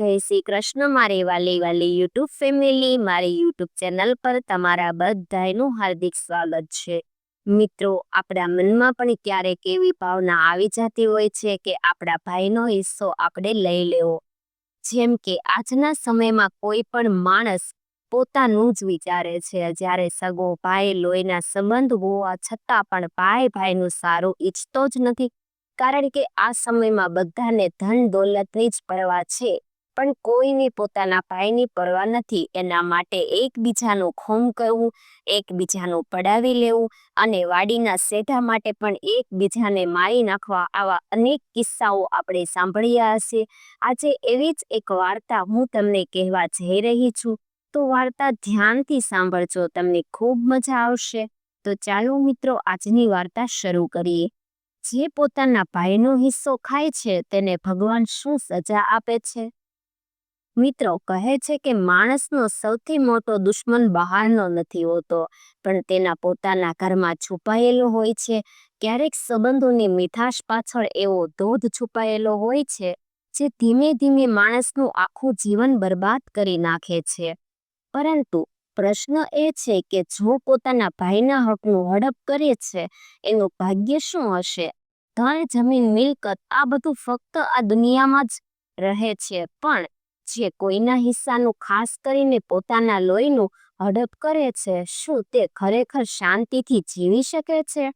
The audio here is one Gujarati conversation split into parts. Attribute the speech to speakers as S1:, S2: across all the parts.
S1: જય શ્રી કૃષ્ણ. મારી વાલી વાલી યુટ્યુબ ફેમિલી, મારી યુટ્યુબ ચેનલ પર તમારા બધાનું હાર્દિક સ્વાગત છે. મિત્રો, આપણા મનમાં પણ ક્યારેક એવી ભાવના આવી જતી હોય છે કે આપણા ભાઈનો હિસ્સો આપણે લઈ લેવો. જેમ કે આજના સમયમાં કોઈ પણ માણસ પોતાનું જ વિચારે છે. જ્યારે સગો ભાઈ લોહીના સંબંધ હોવા છતાં પણ ભાઈ ભાઈનું સારું ઈચ્છતો જ નથી. કારણ કે આ સમયમાં બધાને ધન દોલતની જ પરવા છે. પણ કોઈને પોતાના ભાઈની પરવા નથી. એના માટે એકબીજાનું ખૂન કરવું, એકબીજાનું પડાવી લેવું અને વાડીના સેઢા માટે પણ એકબીજાને મારી નાખવા આવા અનેક કિસ્સાઓ આપણે સાંભળ્યા હશે. આજે એવી જ એક વાર્તા હું તમને કહેવા જઈ રહી છું. તો વાર્તા ધ્યાનથી સાંભળજો, તમને ખૂબ મજા આવશે. તો ચાલો મિત્રો, આજની વાર્તા શરૂ કરીએ. જે પોતાના ભાઈનો હિસ્સો ખાય છે, તેને ભગવાન શું સજા આપે છે? મિત્રો કહે છે કે માણસનો સૌથી મોટો દુશ્મન બહારનો નથી હોતો, પણ તેના પોતાના ઘરમાં છુપાયેલો હોય છે. ક્યારેક સંબંધોની મીઠાશ પાછળ એવો ધોધ છુપાયેલો હોય છે, જે ધીમે ધીમે માણસનું આખું જીવન બરબાદ કરી નાખે છે. પરંતુ પ્રશ્ન એ છે કે જો પોતાના ભાઈના હકનું હડપ કરે છે, એનું ભાગ્ય શું હશે? ધન જમીન, મિલકત આ બધું ફક્ત આ દુનિયામાં જ રહે છે, પણ જે કોઈના હિસ્સાનું ખાસ કરીને પોતાના લોહીનું હડપ કરે છે, શું તે ખરેખર શાંતિથી જીવી શકે છે?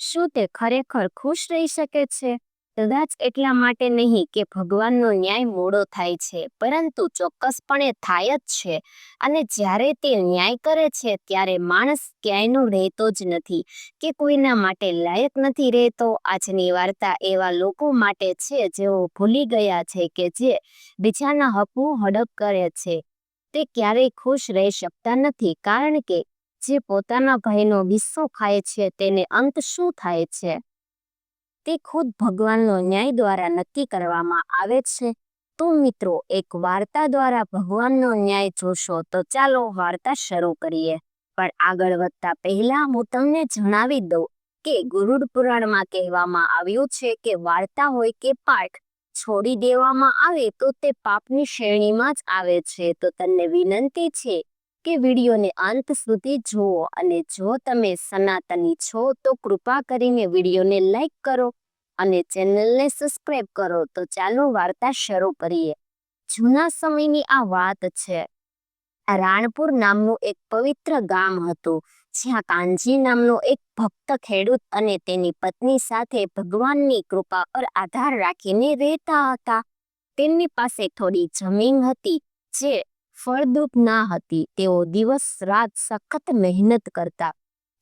S1: શું તે ખરેખર ખુશ રહી શકે છે? કદાચ એટલા માટે નહીં કે ભગવાનનો ન્યાય મોડો થાય છે, પરંતુ ચોક્કસપણે થાય જ છે. અને જ્યારે તે ન્યાય કરે છે, ત્યારે માણસ ક્યાંયનો રહેતો જ નથી. કે કોઈના માટે લાયક નથી રહેતો, આજની વાર્તા એવા લોકો માટે છે, જેઓ ભૂલી ગયા છે કે જે બીજાના હકનું હડપ કરે છે. તે ક્યારેય ખુશ રહી શકતા નથી, કારણ કે જે પોતાના ભાઈનો વિસ્સો ખાય છે, તેને અંત શું થાય છે? તે ખુદ ભગવાનનો ન્યાય દ્વારા નક્કી કરવામાં આવે છે. તો મિત્રો, એક વાર્તા દ્વારા ભગવાનનો ન્યાય જોશો તો ચાલો વાર્તા શરૂ કરીએ. પણ આગળ વધતા પહેલા હું તમને જણાવી દઉં કે ગુરુડ પુરાણમાં કહેવામાં આવ્યું છે કે વાર્તા હોય કે પાઠ છોડી દેવામાં આવે તો તે પાપની શ્રેણીમાં જ આવે છે. તો તમને વિનંતી છે કે વિડીયોને અંત સુધી જુઓ અને જો તમે સનાતની છો, તો કૃપા કરીને વિડીયોને લાઈક કરો અને ચેનલને સબસ્ક્રાઇબ કરો. તો ચાલો વાર્તા શરૂ કરીએ. જૂના સમયની આ વાત છે. રાણપુર નામનું એક પવિત્ર ગામ હતું, જ્યાં કાનજી નામનો એક ભક્ત ખેડૂત અને તેની પત્ની સાથે ભગવાનની કૃપા પર આધાર રાખીને રહેતા હતા. તેમની પાસે થોડી જમીન હતી, જે ફળદ્રુપ ના હતી. તેઓ દિવસ, રાત સખત મહેનત કરતા.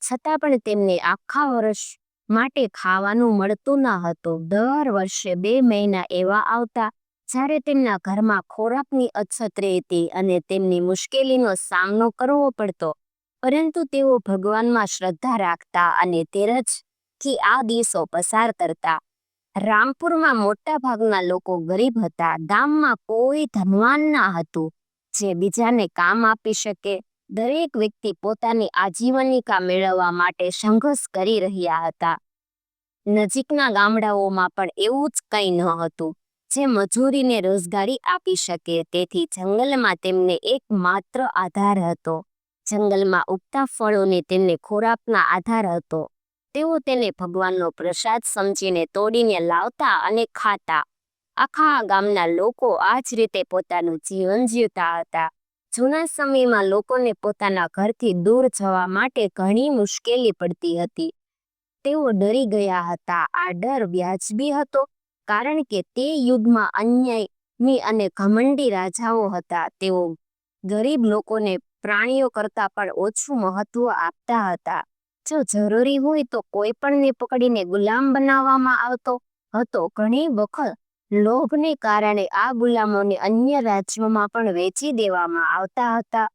S1: છતાં પણ તેમને આખા વર્ષ માટે ખાવાનું મળતું ન હતું. દર વર્ષે બે મહિના એવા આવતા જ્યારે તેમના ઘરમાં ખોરાકની અછત રહેતી અને તેમની મુશ્કેલીનો સામનો કરવો પડતો. પરંતુ તેઓ ભગવાનમાં શ્રદ્ધા રાખતા અને તેરજથી આ દિવસો પસાર કરતા. રામપુરમાં મોટા ભાગના લોકો ગરીબ હતા. ગામમાં કોઈ ધનવાન ના હતું. જે બીજાને કામ આપી શકે, દરેક વ્યક્તિ પોતાની આજીવનિકા મેળવવા માટે સંઘર્ષ કરી રહ્યા હતા. નજીકના ગામડાઓમાં પણ એવું જ કંઈ ન હતું, જે મજૂરીને રોજગારી આપી શકે, તેથી જંગલમાં તેમને એક માત્ર આધાર હતો. જંગલમાં ઉગતા ફળોને તેમને ખોરાકના આધાર હતો. તેઓ તેને ભગવાનનો પ્રસાદ સમજીને તોડીને લાવતા અને ખાતા. આખા ગામના લોકો આ જ રીતે પોતાનું જીવન જીવતા હતા. જૂના સમયમાં લોકોને પોતાના ઘરથી દૂર જવા માટે ઘણી મુશ્કેલી પડતી હતી. તેઓ ડરી ગયા હતા. આ ડર વ્યાજબી હતો, કારણ કે તે યુગમાં અન્યાયની અને ઘમંડી રાજાઓ હતા. તેઓ ગરીબ લોકોને પ્રાણીઓ કરતાં પણ ઓછું મહત્વ આપતા હતા. જો જરૂરી હોય તો કોઈ પણને પકડીને ગુલામ બનાવવામાં આવતો હતો. ઘણી વખત લોભને કારણે આ ગુલામોને અન્ય રાજ્યોમાં પણ વેચી દેવામાં આવતા હતા.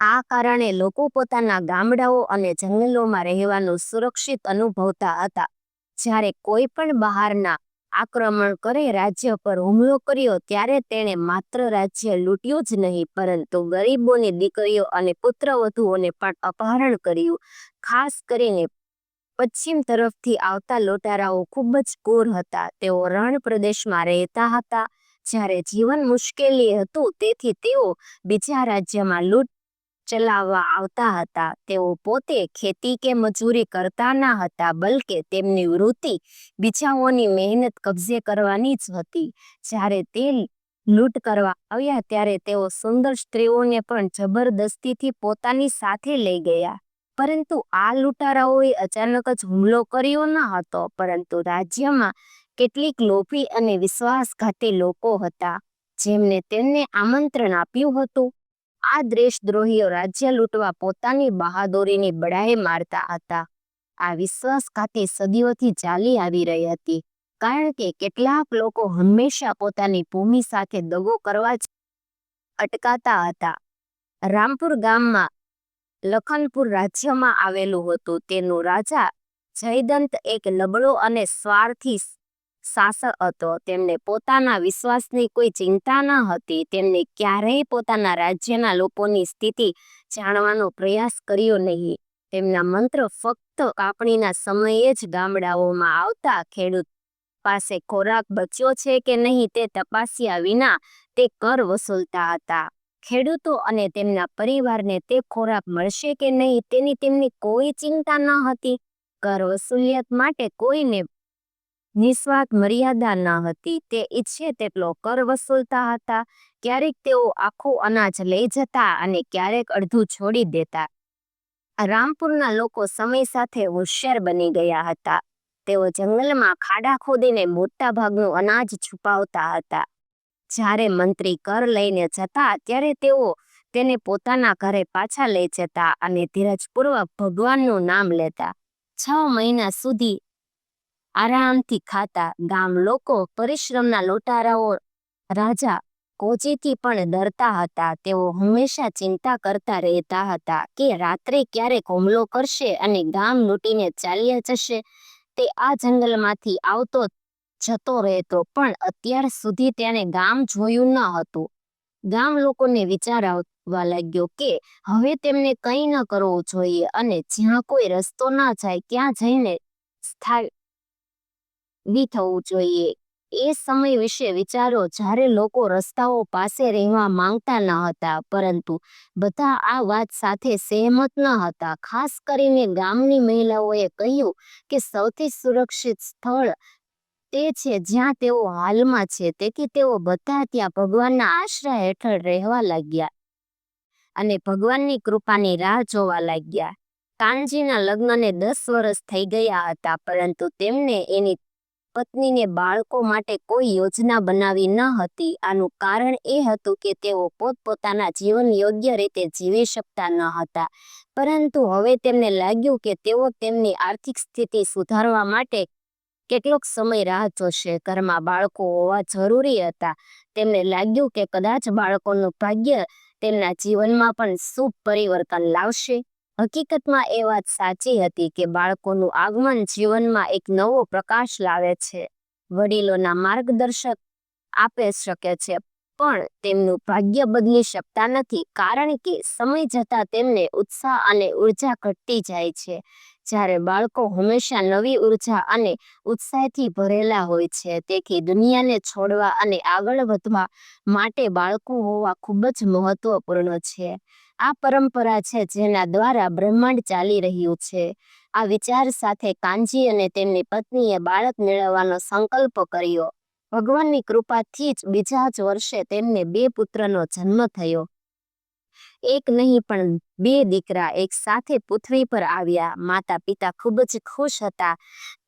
S1: આ કારણે લોકો પોતાના ગામડાઓ અને જંગલોમાં રહેવાનું સુરક્ષિત અનુભવતા હતા. જ્યારે કોઈ પણ બહારના આક્રમણ કરે, રાજ્ય પર હુમલો કર્યો, ત્યારે તેણે માત્ર રાજ્ય લૂંટ્યું જ નહીં, પરંતુ ગરીબોની દીકરીઓ અને પુત્રવધુઓને પણ અપહરણ કર્યું. ખાસ કરીને પશ્ચિમ તરફથી આવતા લોટારાઓ ખૂબ જ કોર હતા. તેઓ રણ પ્રદેશમાં રહેતા હતા. જ્યારે જીવન મુશ્કેલી હતું, તેથી તેઓ બીજા રાજ્યમાં લૂંટ ચલાવવા આવતા હતા. તેઓ પોતે ખેતી કે મજૂરી કરતા ના હતા, બલકે તેમની વૃત્તિ બીજાઓની મહેનત કબજે કરવાની જ હતી. જ્યારે તે લૂંટ કરવા આવ્યા, ત્યારે તેઓ સુંદર સ્ત્રીઓને પણ જબરદસ્તીથી પોતાની સાથે લઈ ગયા. પરંતુ આ લૂંટારાઓએ અચાનક જ હુમલો કર્યો ન હતો, પરંતુ રાજ્યમાં કેટલીક લોભી અને વિશ્વાસઘાતી લોકો હતા, જેમને તેમને આમંત્રણ આપ્યું હતું. આ દેશદ્રોહીઓ રાજ્ય લૂંટવા પોતાની બહાદુરીની બડાઈ મારતા હતા. આ વિશ્વાસઘાતી સદીઓથી ચાલી આવી રહી હતી, કારણ કે કેટલાક લોકો હંમેશા પોતાની ભૂમિ સાથે દગો કરવા જ અટકાતા હતા. રામપુર ગામમાં લખનપુર રાજ્યમાં આવેલું હતું. તેનું રાજા જયદંત એક નબળો અને સ્વાર્થી શાસક હતો. તેમને પોતાના વિશ્વાસની કોઈ ચિંતા ન હતી. તેમને ક્યારેય પોતાના રાજ્યના લોકોની સ્થિતિ જાણવાનો પ્રયાસ કર્યો નહીં. તેમના મંત્ર ફક્ત કાપણીના સમયે જ ગામડાઓમાં આવતા ખેડૂત પાસે ખોરાક બચ્યો છે કે નહીં તે તપાસ્યા વિના તે કર વસૂલતા હતા. ખેડૂતો અને તેમના પરિવારને તે ખોરાક મળશે કે નહીં તેની તેમની કોઈ ચિંતા ન હતી. કર વસૂલિયત માટે કોઈને નિસ્વાર્થ મર્યાદા ન હતી. તે ઈચ્છે તેટલો કર વસૂલતા હતા. ક્યારેક તેઓ આખું અનાજ લઈ જતા અને ક્યારેક અડધું છોડી દેતા. રામપુરના લોકો સમય સાથે હોશિયાર બની ગયા હતા. તેઓ જંગલમાં ખાડા ખોદીને મોટા ભાગનું અનાજ છુપાવતા હતા. જ્યારે મંત્રી કર લઈને જતા, ત્યારે તેઓ તેને પોતાના ઘરે પાછા લઈ જતા અને ધીરજપૂર્વક ભગવાનનું નામ લેતા. છ મહિના સુધી આરામથી ખાતા. ગામ લોકો પરિશ્રમના લોટારાઓ રાજા કોચીથી પણ ડરતા હતા. તેઓ હંમેશા ચિંતા કરતા રહેતા હતા કે રાત્રે ક્યારેક હુમલો કરશે અને ગામ લૂંટીને ચાલ્યા જશે. તે આ જંગલમાંથી આવતો જતો રહેતો, પણ અત્યાર સુધી તેણે ગામ જોયું ન હતું. ગામ લોકોને વિચાર આવવા લાગ્યો કે હવે તેમને કંઈ ન કરવું જોઈએ અને જ્યાં કોઈ રસ્તો ન જાય ત્યાં જઈને સ્થાવી થવું જોઈએ. એ સમય વિશે વિચારો જ્યારે લોકો રસ્તાઓ પાસે રહેવા માંગતા ન હતા, પરંતુ બધા આ વાત સાથે સહેમત ન હતા. ખાસ કરીને ગામની મહિલાઓએ કહ્યું કે સૌથી સુરક્ષિત સ્થળ તે છે જ્યાં તેઓ હાલમાં છે. તેથી તેઓ બધા ત્યાં ભગવાનના આશ્રય હેઠળ રહેવા લાગ્યા અને ભગવાનની કૃપાની રાહ જોવા લાગ્યા. કાનજીના લગ્નને દસ વર્ષ થઈ ગયા હતા, પરંતુ તેમને એની પત્નીને બાળકો માટે કોઈ યોજના બનાવી ન હતી. આનું કારણ એ હતું કે તેઓ પોતપોતાના જીવન યોગ્ય રીતે જીવી શકતા ન હતા. પરંતુ હવે તેમને લાગ્યું કે તેઓ તેમની આર્થિક સ્થિતિ સુધારવા માટે કેટલોક સમય રાહ જોશે. ઘરમાં બાળકો હોવા જરૂરી હતા. તેમને લાગ્યું કે કદાચ બાળકોનું ભાગ્ય તેમના જીવનમાં પણ શુભ પરિવર્તન લાવશે. હકીકતમાં એ વાત સાચી હતી કે બાળકોનું આગમન જીવનમાં એક નવો પ્રકાશ લાવે છે. વડીલોના માર્ગદર્શક આપે શકે છે. પણ તેમનું ભાગ્ય બદલી શકતા નથી, કારણ કે સમય જતાં તેમને ઉત્સાહ અને ઊર્જા ઘટતી જાય છે. જ્યારે બાળકો હંમેશા નવી ઊર્જા અને ઉત્સાહથી ભરેલા હોય છે, તેથી દુનિયાને છોડવા અને આગળ વધવા માટે બાળકો હોવા ખૂબ જ મહત્વપૂર્ણ છે. આ પરંપરા છે જેના દ્વારા બ્રહ્માંડ ચાલી રહ્યું છે. આ વિચાર સાથે કાનજી અને તેમની પત્નીએ બાળક મેળવવાનો સંકલ્પ કર્યો. ભગવાનની કૃપાથી જ બીજા જ વર્ષે તેમને બે પુત્રનો જન્મ થયો. એક નહીં, પણ બે દીકરા એક સાથે પૃથ્વી પર આવ્યા. માતા પિતા ખૂબ જ ખુશ હતા.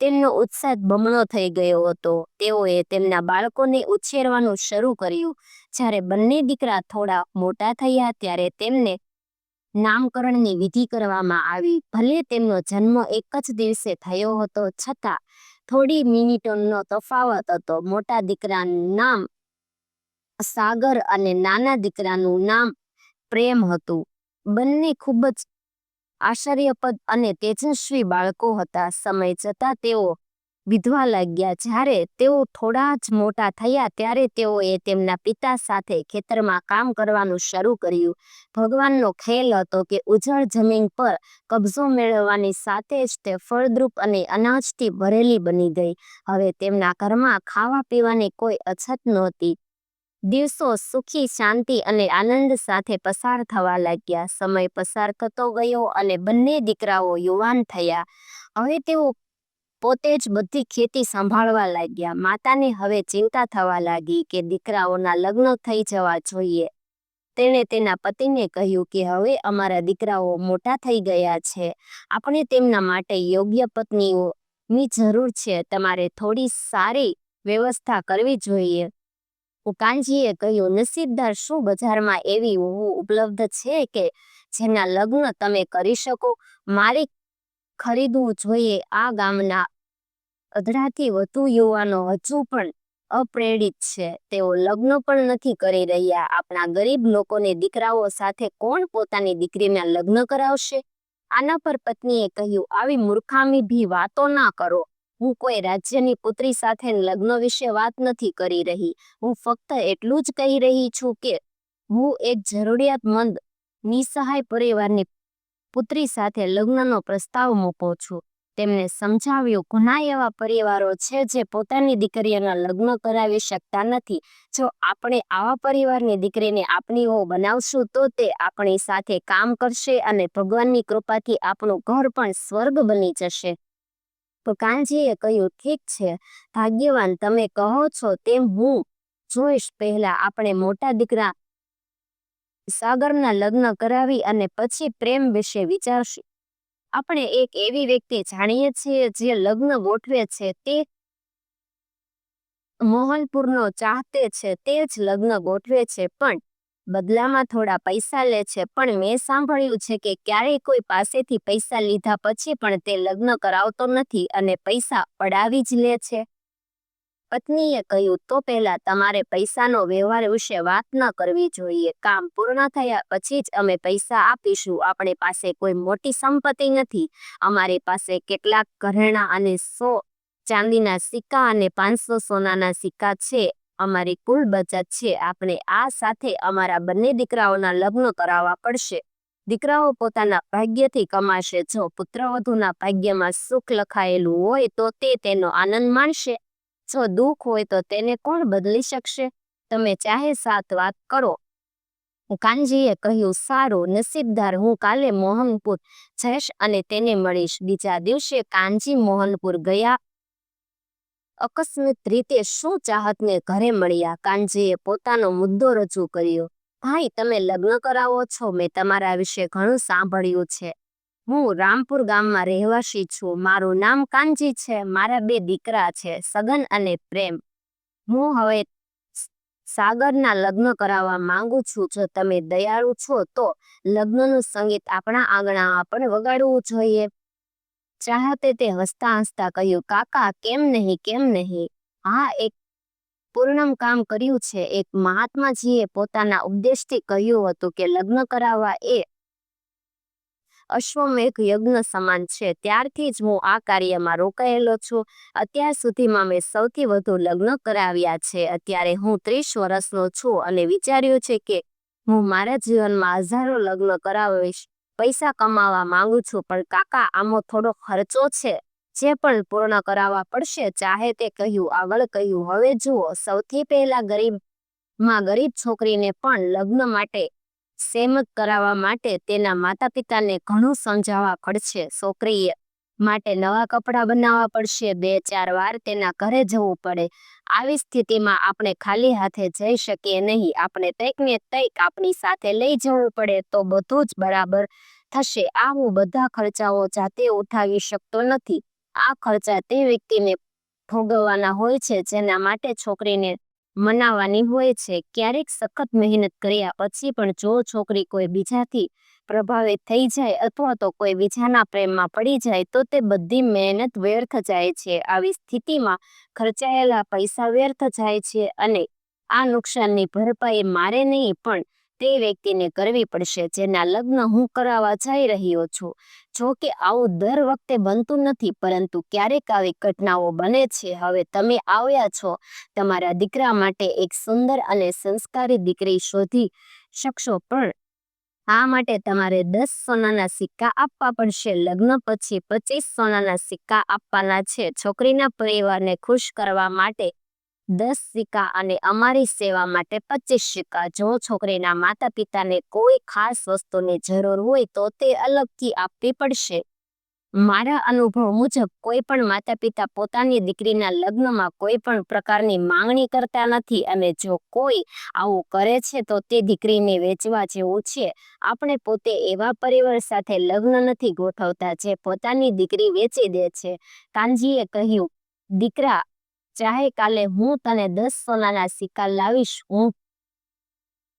S1: તેમનો ઉત્સાહ બમણો થઈ ગયો હતો. તેઓએ તેમના બાળકોને ઉછેરવાનું શરૂ કર્યું. જ્યારે બંને દીકરા થોડા મોટા થયા, ત્યારે તેમને નામકરણની વિધિ કરવામાં આવી. ભલે તેમનો જન્મ એક જ દિવસે થયો હતો, છતાં થોડી મિનિટોનો તફાવત હતો. મોટા દીકરાનું નામ સાગર અને નાના દીકરાનું નામ પ્રેમ હતું. બંને ખૂબ જ આશ્ચર્યપદ અને તેજસ્વી બાળકો હતા. સમય જતાં તેઓ વિધવા લાગ્યા. જ્યારે તેઓ થોડા જ મોટા થયા, ત્યારે તેઓએ તેમના પિતા સાથે ખેતરમાં કામ કરવાનું શરૂ કર્યું. ભગવાનનો ખેલ હતો કે ઉજળ જમીન પર કબજો મેળવવાની સાથે જ તે ફળદ્રુપ અને અનાજથી ભરેલી બની ગઈ. હવે તેમના ઘરમાં ખાવા પીવાની કોઈ અછત નહોતી. દિવસો સુખી, શાંતિ અને આનંદ સાથે પસાર થવા લાગ્યા. સમય પસાર થતો ગયો અને બંને દીકરાઓ યુવાન થયા. હવે તેઓ પોતે જ બધી ખેતી સંભાળવા લાગ્યા. માતાને હવે ચિંતા થવા લાગી કે દીકરાઓના લગ્ન થઈ જવા જોઈએ. તેણે તેના પતિને કહ્યું કે હવે અમારા દીકરાઓ મોટા થઈ ગયા છે. આપણે તેમના માટે યોગ્ય પત્નીઓની જરૂર છે. તમારે થોડી સારી વ્યવસ્થા કરવી જોઈએ. કાનજીએ કહ્યું, નસીબદાર શું બજારમાં એવી ઉપલબ્ધ છે કે જેના લગ્ન તમે કરી શકો? મારે ખરીદવું જોઈએ. આ ગામના અધરાથી વધુ યુવાનો હજુ પણ અપ્રેરિત છે. તેઓ લગ્ન પણ નથી કરી રહ્યા. આપણા ગરીબ લોકોને દીકરાઓ સાથે કોણ પોતાની દીકરીના લગ્ન કરાવશે? આના પર પત્નીએ કહ્યું, આવી મૂર્ખામી ભી વાતો ના કરો. હું કોઈ રાજ્યની પુત્રી સાથે લગ્ન વિશે વાત નથી કરી રહી. હું ફક્ત એટલું જ કહી રહી છું કે હું એક જરૂરિયાતમંદ, નિસહાય પરિવારની પુત્રી સાથે લગ્નનો પ્રસ્તાવ મૂકો છું. તેમને સમજાવ્યું, ઘણા એવા પરિવારો છે જે પોતાની દીકરીઓના લગ્ન કરાવી શકતા નથી. જો આપણે આવા પરિવારની દીકરીને આપણી હો બનાવશું, તો તે આપણી સાથે કામ કરશે અને ભગવાનની કૃપાથી આપણું ઘર પણ સ્વર્ગ બની જશે. તો કાનજીએ કહ્યું, ઠીક છે. ભાગ્યવાન, તમે કહો છો તેમ હું જોઈશ. પહેલા આપણે મોટા દીકરા સાગરના લગ્ન કરાવી અને પછી પ્રેમ વિશે વિચારશું. આપણે એક એવી વ્યક્તિ જાણીએ છીએ જે લગ્ન ગોઠવે છે તે મોહનપુરનો ચાહતે છે તે જ લગ્ન ગોઠવે છે, પણ બદલામાં થોડા પૈસા લે છે. પણ મેં સાંભળ્યું છે કે ક્યારેય કોઈ પાસેથી પૈસા લીધા પછી પણ તે લગ્ન કરાવતો નથી અને પૈસા પડાવી જ લે છે. પત્નીએ કહ્યું, તો પહેલા તમારે પૈસાનો વ્યવહાર વિશે વાત ન કરવી જોઈએ. કામ પૂર્ણ થયા પછી જ અમે પૈસા આપીશું. આપણી પાસે કોઈ મોટી સંપત્તિ નથી. અમારી પાસે કેટલાક ઘરેણા અને સો ચાંદીના સિક્કા અને પાંચસો સોનાના સિક્કા છે. અમારી કુલ બચત છે. આપણે આ સાથે અમારા બંને દીકરાઓના લગ્ન કરાવવા પડશે. દીકરાઓ પોતાના ભાગ્યથી કમાશે. જો પુત્રવધુના ભાગ્યમાં સુખ લખાયેલું હોય તો તે તેનો આનંદ માણશે. જો દુઃખ હોય તો તેને કોણ બદલી શકશે? તમે ચાહે સાત વાત કરો. કાનજીએ કહ્યું, સારું, નસીબદાર, હું કાલે મોહનપુર જઈશ અને તેને મળીશ. બીજા દિવસે કાનજી મોહનપુર ગયા. અકસ્મિત રીતે શું ચાહતને ઘરે મળ્યા? કાનજીએ પોતાનો મુદ્દો રજૂ કર્યો, ભાઈ, તમે લગ્ન કરાવો છો. મેં તમારા વિશે ઘણું સાંભળ્યું છે. હું રામપુર ગામમાં રહેવાસી છું. મારું નામ કાનજી છે. મારા બે દીકરા છે, સગન અને પ્રેમ. હું હવે સાગરના લગ્ન કરાવવા માંગુ છું. જો તમે દયાળુ છો, તો લગ્નનું સંગીત આપણા આંગણામાં પણ વગાડવું જોઈએ. ચાહતે તે હસતા હસતા કહ્યું, કાકા, કેમ નહીં કેમ નહીં? હા એક પૂર્ણમ કામ કર્યું છે. એક મહાત્માજીએ પોતાના ઉપદેશથી કહ્યું હતું કે, લગ્ન કરાવવા એ અશ્વમેઘ યજ્ઞ સમાન છે. ત્યારથી જ હું આ કાર્યમાં રોકાયેલો છું. અત્યાર સુધીમાં મેં સૌથી વધુ લગ્ન કરાવ્યા છે. અત્યારે હું ત્રીસ વર્ષનો છું અને વિચાર્યું છે કે હું મારા જીવનમાં હજારો લગ્ન કરાવીશ, પૈસા કમાવા માંગુ છું, પણ કાકા, આમાં થોડો ખર્ચો છે. જે પણ પૂર્ણ કરાવવા પડશે, ચાહે તે કહ્યું આગળ કહ્યું. હવે જુઓ, સૌથી પહેલા ગરીબમાં ગરીબ છોકરીને પણ લગ્ન માટે સહેમત કરાવવા માટે તેના માતા પિતાને ઘણું સમજાવવા પડશે છોકરીએ. માટે નવા કપડાં બનાવવા પડશે. બે ચાર વાર તેના ઘરે જવું પડે. આવી સ્થિતિમાં આપણે ખાલી હાથે જઈ શકીએ નહીં. આપણે કંઈક ને કંઈક આપણી સાથે લઈ જવું પડે તો બધું જ બરાબર થશે. આ હું બધા ખર્ચાઓ જાતે ઉઠાવી શકતો નથી. આ ખર્ચા તે વ્યક્તિને ભોગવવાના હોય છે જેના માટે છોકરીને મનાવવાની હોય છે. ક્યારેક સખત મહેનત કર્યા પછી પણ જો છોકરી કોઈ બીજાથી પ્રભાવિત થઈ જાય અથવા તો કોઈ બીજાના પ્રેમમાં પડી જાય, તો તે બધી મહેનત વ્યર્થ જાય છે. આવી સ્થિતિમાં ખર્ચાયેલા પૈસા વ્યર્થ જાય છે અને આ નુકસાનની ભરપાઈ મારે નહીં, પણ તે વ્યક્તિને કરવી પડશે, જેના લગ્ન હું કરાવવા જઈ રહ્યો છું. જો કે આવું દર વખતે બનતું નથી, પરંતુ ક્યારેક આવી ઘટનાઓ બને છે. હવે તમે આવ્યા છો. તમારા દીકરા માટે એક સુંદર અને સંસ્કારી દીકરી શોધી શકશો, પણ આ માટે તમારે દસ સોનાના સિક્કા આપવા પડશે. લગ્ન પછી પચીસ સોનાના સિક્કા આપવાના છે. છોકરીના પરિવારને ખુશ કરવા માટે દસ સિક્કા અને અમારી સેવા માટે પચીસ સિક્કા. જો છોકરીના માતા પિતાને કોઈ ખાસ વસ્તુની જરૂર હોય તો તે અલગથી આપવી પડશે. મારા અનુભવ મુજબ, કોઈ પણ માતા પિતા પોતાની દીકરીના લગ્નમાં કોઈ પણ પ્રકારની માંગણી કરતા નથી અને જો કોઈ આવું કરે છે તો તે દીકરીને વેચવા જેવું છે. આપણે પોતે એવા પરિવાર સાથે લગ્ન નથી ગોઠવતા જે પોતાની દીકરી વેચી દે છે. કાનજીએ કહ્યું, દીકરા ચાહે કાલે હું તને દસ સોનાના સિક્કા લાવીશ, હું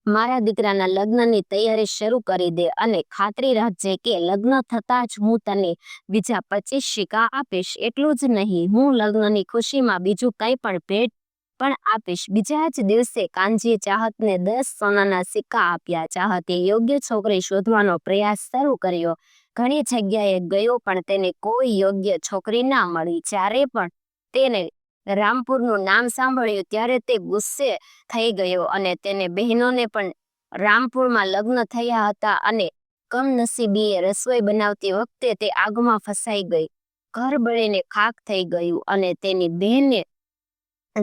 S1: મારા દીકરાના લગ્નની તૈયારી શરૂ કરી દે અને ખાતરી રાખજે કે લગ્ન થતાં જ હું તને બીજા પચીસ સિક્કા આપીશ. એટલું જ નહીં, હું લગ્નની ખુશીમાં બીજું કંઈ પણ ભેટ પણ આપીશ. બીજા જ દિવસે કાનજીએ ચાહતને દસ સોનાના સિક્કા આપ્યા. ચાહતે યોગ્ય છોકરી શોધવાનો પ્રયાસ શરૂ કર્યો. ઘણી જગ્યાએ ગયો પણ તેને કોઈ યોગ્ય છોકરી ના મળી. જ્યારે પણ તેને રામપુરનું નામ સાંભળ્યું ત્યારે તે ગુસ્સે થઈ ગયો અને તેને બહેનોને પણ રામપુરમાં લગ્ન થયા હતા અને કમનસીબીએ રસોઈ બનાવતી વખતે તે આગમાં ફસાઈ ગઈ. ઘર બળીને ખાક થઈ ગયું અને તેની બહેને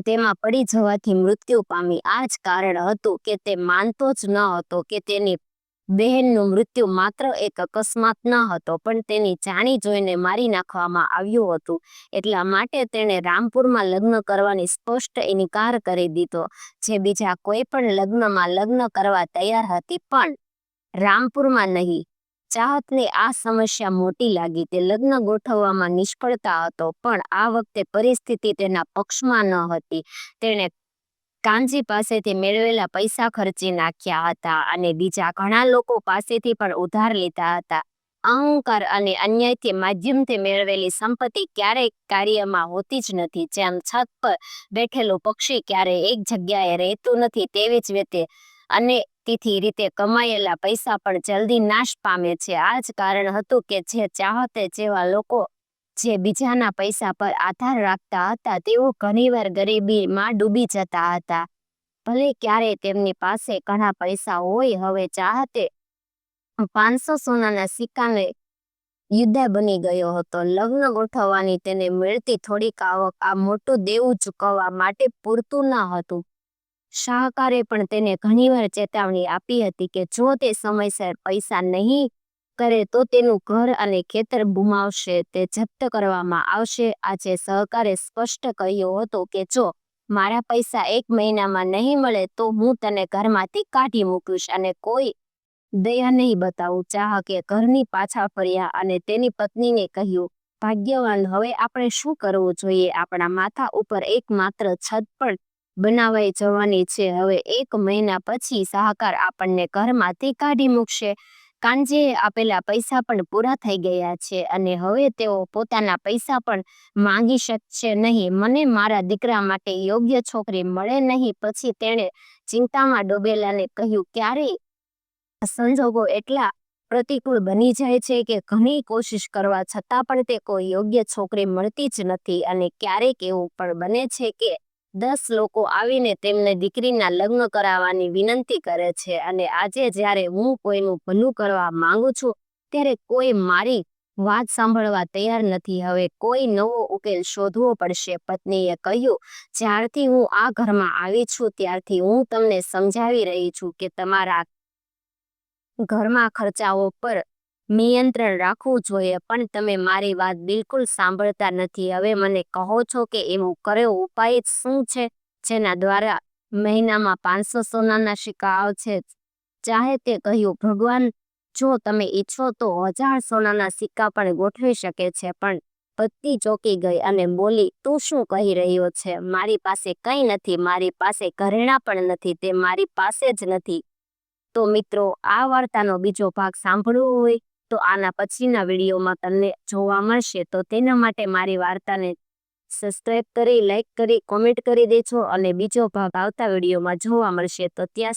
S1: તેમાં પડી જવાથી મૃત્યુ પામી. આ જ કારણ હતું કે તે માનતો જ ન હતો કે તેની બહેનનું મૃત્યુ માત્ર એક અકસ્માત ન હતો, પણ તેની જાણી જોઈને મારી નાખવામાં આવ્યું હતું. એટલા માટે તેણે રામપુરમાં લગ્ન કરવાની સ્પષ્ટ ઇનકાર કરી દીધો, જે બીજા કોઈ પણ લગ્નમાં લગ્ન કરવા તૈયાર હતી, પણ રામપુરમાં નહીં. ચાહતને આ સમસ્યા મોટી લાગી. તે લગ્ન ગોઠવવામાં નિષ્ફળતા હતો, પણ આ વખતે પરિસ્થિતિ તેના પક્ષમાં ન હતી. તેણે કાનજી પાસેથી મેળવેલા પૈસા ખર્ચી નાખ્યા હતા અને બીજા ઘણા લોકો પાસેથી પણ ઉધાર લીધા હતા. અહંકાર અને અન્યાયથી માધ્યમથી મેળવેલી સંપત્તિ ક્યારેય કાર્યમાં હોતી જ નથી, જેમ છત પર બેઠેલું પક્ષી ક્યારેય એક જગ્યાએ રહેતું નથી તેવી જ રીતે અને તેથી રીતે કમાયેલા પૈસા પણ જલ્દી નાશ પામે છે. આ જ કારણ હતું કે જે ચાહતે જેવા લોકો જે બીજાના પૈસા પર આધાર રાખતા હતા, તેઓ ઘણીવાર ગરીબીમાં ડૂબી જતા હતા. ભલે ક્યારે તેમની પાસે ઘણા પૈસા હોય, હવે ચાહતે પાંચસો સોનાના સિક્કાને યુદ્ધા બની ગયો હતો. લગ્ન ગોઠવવાની તેને મળતી થોડીક આવક આ મોટું દેવું ચૂકવવા માટે પૂરતું ન હતું. શાહકારે પણ તેને ઘણીવાર ચેતવણી આપી હતી કે જો તે સમયસર પૈસા નહીં કરે તો તેનું ઘર અને ખેતર ગુમાવશે. તે જપ્ત કરવામાં આવશે. આજે સહકારે સ્પષ્ટ કહ્યું હતું કે, જો મારા પૈસા એક મહિનામાં નહીં મળે, તો હું તને ઘરમાંથી કાઢી મૂકીશ અને કોઈ દયા નહીં બતાવું. ચાહકે ઘરની પાછા ફર્યા અને તેની પત્નીને કહ્યું, ભાગ્યવાન, હવે આપણે શું કરવું જોઈએ? આપણા માથા ઉપર એકમાત્ર છત પણ બનાવાઈ જવાની છે. હવે એક મહિના પછી સહકાર આપણને ઘરમાંથી કાઢી મૂકશે. કાનજીએ આપેલા પૈસા પણ પૂરા થઈ ગયા છે અને હવે તેઓ પોતાના પૈસા પણ માંગી શકશે નહીં. મને મારા દીકરા માટે યોગ્ય છોકરી મળે નહીં. પછી તેણે ચિંતામાં ડૂબેલાને કહ્યું, ક્યારેય સંજોગો એટલા પ્રતિકૂળ બની જાય છે કે ઘણી કોશિશ કરવા છતાં પણ તે કોઈ યોગ્ય છોકરી મળતી જ નથી અને ક્યારેક એવું પણ બને છે કે દસ લોકો આવીને તેમને દીકરીના લગ્ન કરાવવાની વિનંતી કરે છે અને આજે જ્યારે હું કોઈનું ભલું કરવા માંગુ છું, ત્યારે કોઈ મારી વાત સાંભળવા તૈયાર નથી. હવે કોઈ નવો ઉકેલ શોધવો પડશે. પત્નીએ કહ્યું, જ્યારથી હું આ ઘરમાં આવી છું, ત્યારથી હું તમને સમજાવી રહી છું કે તમારા ઘરમાં ખર્ચાઓ પર નિયંત્રણ રાખવું જોઈએ, પણ તમે મારી વાત બિલકુલ સાંભળતા નથી. હવે મને કહો છો કે એવો કયો ઉપાય શું છે જેના દ્વારા મહિનામાં પાંચસો સોનાના સિક્કા આવશે ચાહે તે કહ્યું, ભગવાન, જો તમે ઈચ્છો તો હજાર સોનાના સિક્કા પણ ગોઠવી શકે છે, પણ પત્ની ચોકી ગઈ અને બોલી, તું શું કહી રહ્યો છે? મારી પાસે કંઈ નથી, મારી પાસે ઘરેણા પણ નથી, તે મારી પાસે જ નથી. તો મિત્રો, આ વાર્તાનો બીજો ભાગ સાંભળવો હોય તો આના પછીના વિડીયોમાં તમને જોવા મળશે. તો તેના માટે મારી વાર્તાને સબસ્ક્રાઈબ કરી લાઈક કરી કોમેન્ટ કરી દેજો અને બીજો ભાગ આવતા વિડીયોમાં જોવા મળશે. તો ત્યાં